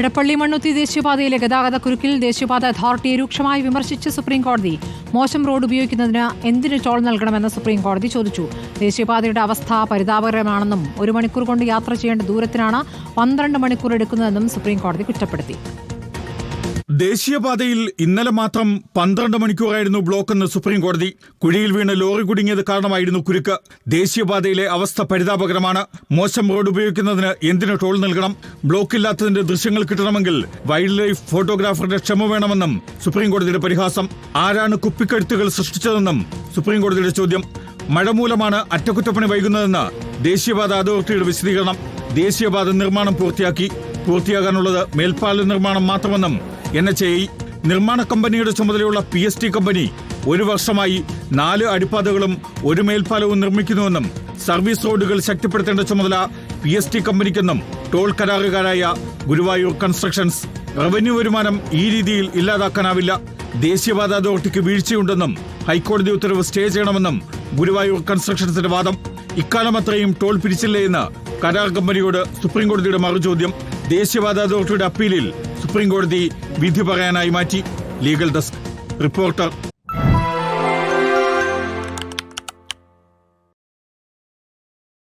ഇടപ്പള്ളി മണ്ണുത്തി ദേശീയപാതയിലെ ഗതാഗത കുരുക്കിൽ ദേശീയപാത അതോറിറ്റിയെ രൂക്ഷമായി വിമർശിച്ച് സുപ്രീംകോടതി മോശം റോഡ് ഉപയോഗിക്കുന്നതിന് എന്തിന് ടോൾ നൽകണമെന്ന് സുപ്രീംകോടതി ചോദിച്ചു. ദേശീയപാതയുടെ അവസ്ഥ പരിതാപകരമാണെന്നും ഒരു മണിക്കൂർ കൊണ്ട് യാത്ര ചെയ്യേണ്ട ദൂരത്തിനാണ് പന്ത്രണ്ട് മണിക്കൂർ എടുക്കുന്നതെന്നും സുപ്രീംകോടതി കുറ്റപ്പെടുത്തി. ദേശീയപാതയിൽ ഇന്നലെ മാത്രം പന്ത്രണ്ട് മണിക്കൂറായിരുന്നു ബ്ലോക്കെന്ന് സുപ്രീം കോടതി കുഴിയിൽ വീണ് ലോറി കുടുങ്ങിയത് കാരണമായിരുന്നു കുരുക്ക്. ദേശീയപാതയിലെ അവസ്ഥ പരിതാപകരമാണ്. മോശം റോഡ് ഉപയോഗിക്കുന്നതിന് എന്തിന് ടോൾ നൽകണം? ബ്ലോക്കില്ലാത്തതിന്റെ ദൃശ്യങ്ങൾ കിട്ടണമെങ്കിൽ വൈൽഡ് ലൈഫ് ഫോട്ടോഗ്രാഫറുടെ ക്ഷമ വേണമെന്നും സുപ്രീം കോടതിയുടെ പരിഹാസം. ആരാണ് കുപ്പിക്കഴുത്തുകൾ സൃഷ്ടിച്ചതെന്നും സുപ്രീം കോടതിയുടെ ചോദ്യം. മഴ മൂലമാണ് അറ്റകുറ്റപ്പണി വൈകുന്നതെന്ന് ദേശീയപാത അതോറിറ്റിയുടെ വിശദീകരണം. ദേശീയപാത നിർമ്മാണം പൂർത്തിയാക്കി. പൂർത്തിയാകാനുള്ളത് മേൽപ്പാല നിർമ്മാണം മാത്രമെന്നും എൻ എച്ച് ഐ നിർമ്മാണ കമ്പനിയുടെ ചുമതലയുള്ള പി എസ് ടി കമ്പനി ഒരു വർഷമായി നാല് അടിപ്പാതകളും ഒരു മേൽപ്പാലവും നിർമ്മിക്കുന്നുവെന്നും സർവീസ് റോഡുകൾ ശക്തിപ്പെടുത്തേണ്ട ചുമതല പി എസ് ടി കമ്പനിക്കെന്നും ടോൾ കരാറുകാരായ ഗുരുവായൂർ കൺസ്ട്രക്ഷൻസ് റവന്യൂ വരുമാനം ഈ രീതിയിൽ ഇല്ലാതാക്കാനാവില്ല. ദേശീയപാത അതോറിറ്റിക്ക് വീഴ്ചയുണ്ടെന്നും ഹൈക്കോടതി ഉത്തരവ് സ്റ്റേ ചെയ്യണമെന്നും ഗുരുവായൂർ കൺസ്ട്രക്ഷൻസിന്റെ വാദം. ഇക്കാലം അത്രയും ടോൾ പിരിച്ചില്ലേ എന്ന് കരാർ കമ്പനിയോട് സുപ്രീംകോടതിയുടെ മറുചോദ്യം. ദേശീയപാത അതോറിറ്റിയുടെ അപ്പീലിൽ സുപ്രീം കോടതി വിധി പറയാനായി മാറ്റി. Legal desk. റിപ്പോർട്ടർ